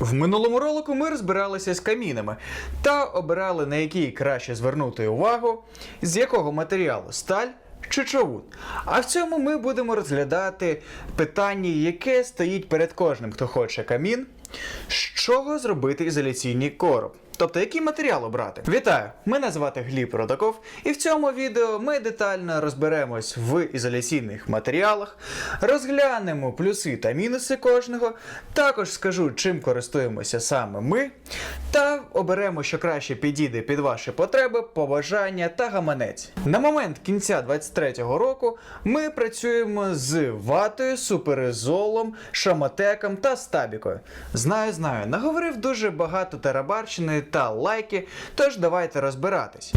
В минулому ролику ми розбиралися з камінами та обирали на який краще звернути увагу, з якого матеріалу сталь чи човун. А в цьому ми будемо розглядати питання, яке стоїть перед кожним, хто хоче камін, з чого зробити ізоляційний короб. Тобто, який матеріал обрати? Вітаю! Мене звати Гліб Родаков, і в цьому відео ми детально розберемось в ізоляційних матеріалах, розглянемо плюси та мінуси кожного, також скажу, чим користуємося саме ми, та оберемо, що краще підійде під ваші потреби, побажання та гаманець. На момент кінця 23-го року ми працюємо з ватою, суперизолом, шамотеком та стабікою. Знаю, знаю, наговорив дуже багато тарабарщини та лайки, тож давайте розбиратись.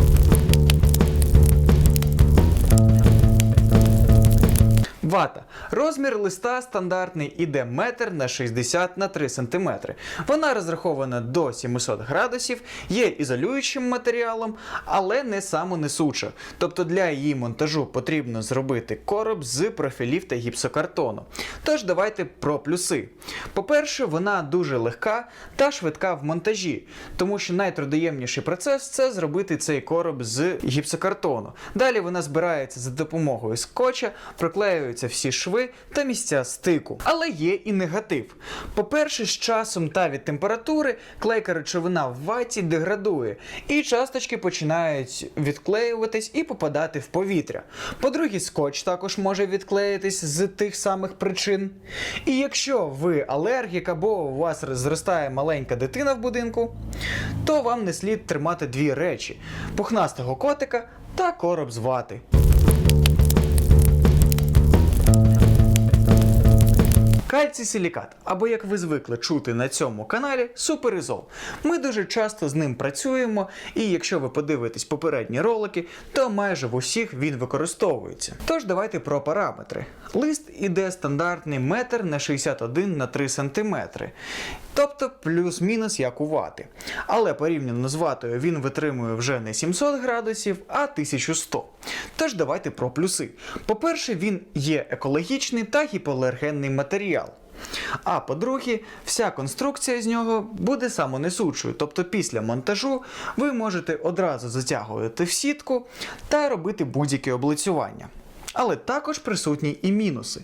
Вата. Розмір листа стандартний іде метр на 60 на 3 см. Вона розрахована до 700 градусів, є ізолюючим матеріалом, але не самонесуча. Тобто для її монтажу потрібно зробити короб з профілів та гіпсокартону. Тож давайте про плюси. По-перше, вона дуже легка та швидка в монтажі, тому що найтрудоємніший процес це зробити цей короб з гіпсокартону. Далі вона збирається за допомогою скотча, проклеюються всі шви та місця стику. Але є і негатив. По-перше, з часом та від температури клейка речовина в ваті деградує, і часточки починають відклеюватись і попадати в повітря. По-друге, скотч також може відклеїтись з тих самих причин. І якщо ви алергік або у вас зростає маленька дитина в будинку, то вам не слід тримати дві речі: пухнастого котика та короб з вати. Кальцій силікат, або як ви звикли чути на цьому каналі, суперизол. Ми дуже часто з ним працюємо, і якщо ви подивитесь попередні ролики, то майже в усіх він використовується. Тож давайте про параметри. Лист іде стандартний метр на 61 на 3 см. Тобто плюс-мінус як у вати. Але порівняно з ватою він витримує вже не 700 градусів, а 1100. Тож давайте про плюси. По-перше, він є екологічний та гіпоалергенний матеріал. А по-друге, вся конструкція з нього буде самонесучою, тобто після монтажу ви можете одразу затягувати в сітку та робити будь-які облицювання. Але також присутні і мінуси.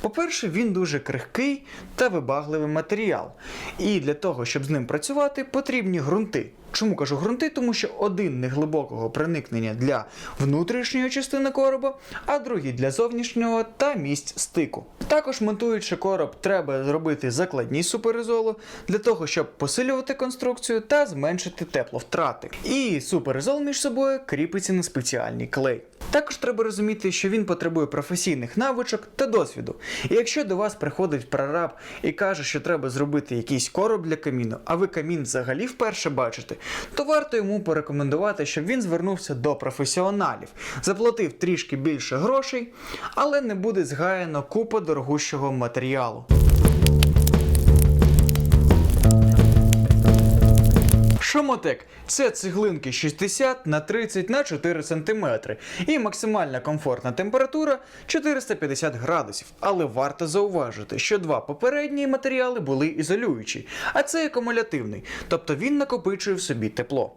По-перше, він дуже крихкий та вибагливий матеріал. І для того, щоб з ним працювати, потрібні ґрунти. Чому кажу ґрунти? Тому що один неглибокого проникнення для внутрішньої частини короба, а другий для зовнішнього та місць стику. Також монтуючи короб, треба зробити закладні суперізолу для того, щоб посилювати конструкцію та зменшити тепловтрати. І суперізол між собою кріпиться на спеціальний клей. Також треба розуміти, що він потребує професійних навичок та досвіду. І якщо до вас приходить прораб і каже, що треба зробити якийсь короб для каміну, а ви камін взагалі вперше бачите, то варто йому порекомендувати, щоб він звернувся до професіоналів, заплатив трішки більше грошей, але не буде згаяно купа дорогущого матеріалу. Шомотек це цеглинки 60 на 30 на 4 см і максимальна комфортна температура 450 градусів. Але варто зауважити, що два попередні матеріали були ізолюючі, а це акумулятивний, тобто він накопичує в собі тепло.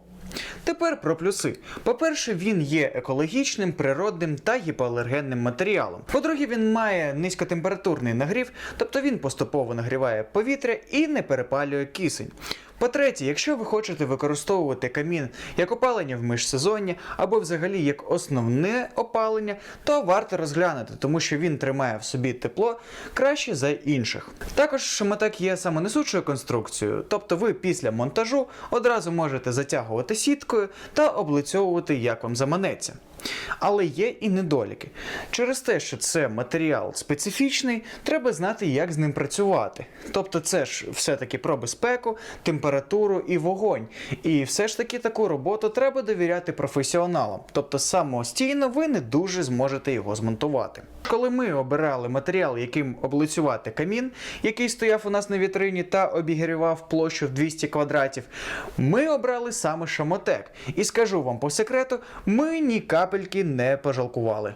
Тепер про плюси. По-перше, він є екологічним, природним та гіпоалергенним матеріалом. По-друге, він має низькотемпературний нагрів, тобто він поступово нагріває повітря і не перепалює кисень. По-третє, якщо ви хочете використовувати камін як опалення в міжсезоння або взагалі як основне опалення, то варто розглянути, тому що він тримає в собі тепло краще за інших. Також шамотек є самонесучою конструкцією, тобто ви після монтажу одразу можете затягувати сіткою та облицьовувати як вам заманеться. Але є і недоліки. Через те, що це матеріал специфічний, треба знати, як з ним працювати. Тобто, це ж все-таки про безпеку, температуру і вогонь. І все ж таки таку роботу треба довіряти професіоналам. Тобто самостійно ви не дуже зможете його змонтувати. Коли ми обирали матеріал, яким облицювати камін, який стояв у нас на вітрині та обігрівав площу в 200 квадратів, ми обрали саме шамотек. І скажу вам по секрету, ми ні капельки не пожалкували.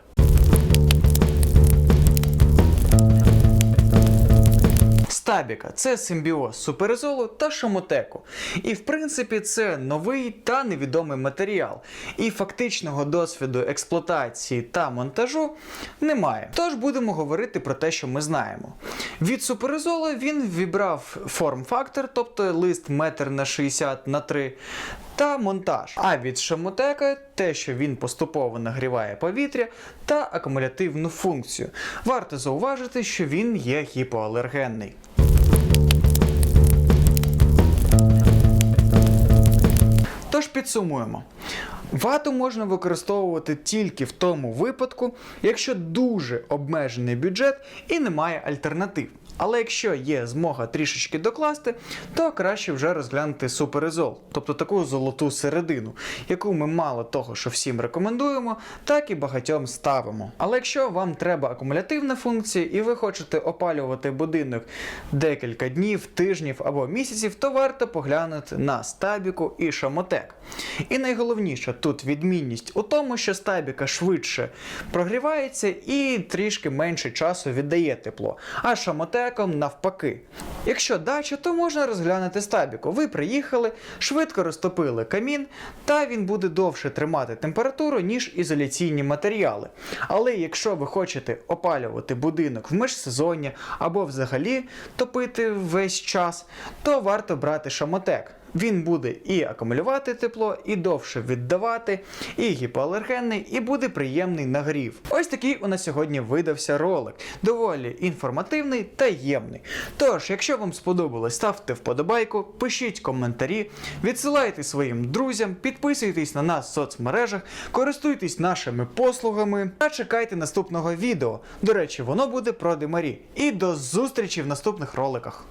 Сталь це симбіоз суперизолу та шамотеку. І в принципі це новий та невідомий матеріал. І фактичного досвіду експлуатації та монтажу немає. Тож будемо говорити про те, що ми знаємо. Від суперизолу він вібрав форм-фактор, тобто лист метр на 60 на 3 та монтаж. А від шамотека те, що він поступово нагріває повітря та акумулятивну функцію. Варто зауважити, що він є гіпоалергенний. Тож підсумуємо. Вату можна використовувати тільки в тому випадку, якщо дуже обмежений бюджет і немає альтернатив. Але якщо є змога трішечки докласти, то краще вже розглянути суперизол, тобто таку золоту середину, яку ми мало того, що всім рекомендуємо, так і багатьом ставимо. Але якщо вам треба акумулятивна функція і ви хочете опалювати будинок декілька днів, тижнів або місяців, то варто поглянути на стабіку і шамотек. І найголовніше тут відмінність у тому, що стабіка швидше прогрівається і трішки менше часу віддає тепло, а шамотеком навпаки. Якщо дача, то можна розглянути стабіку. Ви приїхали, швидко розтопили камін, та він буде довше тримати температуру, ніж ізоляційні матеріали. Але якщо ви хочете опалювати будинок в межсезоння або взагалі топити весь час, то варто брати шамотек. Він буде і акумулювати тепло, і довше віддавати, і гіпоалергенний, і буде приємний нагрів. Ось такий у нас сьогодні видався ролик. Доволі інформативний та ємний. Тож, якщо вам сподобалось, ставте вподобайку, пишіть коментарі, відсилайте своїм друзям, підписуйтесь на нас в соцмережах, користуйтесь нашими послугами та чекайте наступного відео. До речі, воно буде про Демарі. І до зустрічі в наступних роликах.